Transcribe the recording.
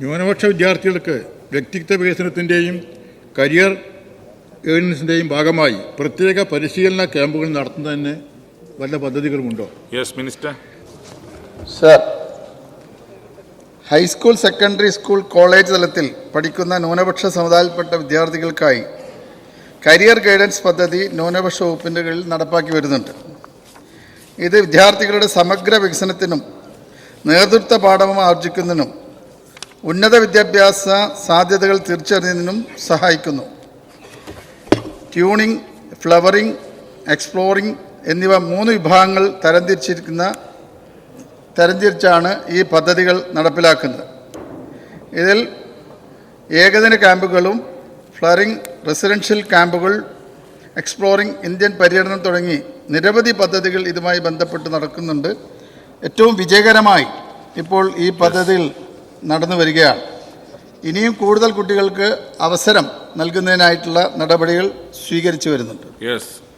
ന്യൂനപക്ഷ വിദ്യാർത്ഥികൾക്ക് വ്യക്തിത്വ വികസനത്തിന്റെയും കരിയർ ഏണിങ്സിന്റെയും ഭാഗമായി പ്രത്യേക പരിശീലന ക്യാമ്പുകൾ നടത്തുന്നതിന് വല്ല പദ്ധതികളുമുണ്ടോ? Yes minister sir high school secondary school college തലത്തിൽ പഠിക്കുന്ന ന്യൂനപക്ഷ സമുദായത്തിൽപ്പെട്ട വിദ്യാർത്ഥികൾക്കായി കരിയർ ഗൈഡൻസ് പദ്ധതി ന്യൂനപക്ഷ വകുപ്പിന്റെ കീഴിൽ നടപ്പാക്കി വരുന്നുണ്ട്. ഇത് വിദ്യാർത്ഥികളുടെ സമഗ്ര വികസനത്തിനും നേതൃത്വ പാഠവും ആർജിക്കുന്നതിനും ഉന്നത വിദ്യാഭ്യാസ സാധ്യതകൾ തിരിച്ചറിയുന്നതിനും സഹായിക്കുന്നു. ട്യൂണിംഗ് ഫ്ലവറിംഗ് എക്സ്പ്ലോറിംഗ് എന്നിവ മൂന്ന് വിഭാഗങ്ങൾ തരംതിരിച്ചിരിക്കുന്ന തരംതിരിച്ചാണ് ഈ പദ്ധതികൾ നടപ്പിലാക്കുന്നത്. ഇതിൽ ഏകദിന ക്യാമ്പുകളും ഫ്ലറിംഗ് റെസിഡൻഷ്യൽ ക്യാമ്പുകൾ എക്സ്പ്ലോറിംഗ് ഇന്ത്യൻ പര്യടനം തുടങ്ങി നിരവധി പദ്ധതികൾ ഇതുമായി ബന്ധപ്പെട്ട് നടക്കുന്നുണ്ട്. ഏറ്റവും വിജയകരമായി ഇപ്പോൾ ഈ പദ്ധതിയിൽ നടന്നു വരികയാണ്. ഇനിയും കൂടുതൽ കുട്ടികൾക്ക് അവസരം നൽകുന്നതിനായിട്ടുള്ള നടപടികൾ സ്വീകരിച്ചു വരുന്നുണ്ട്. യെസ്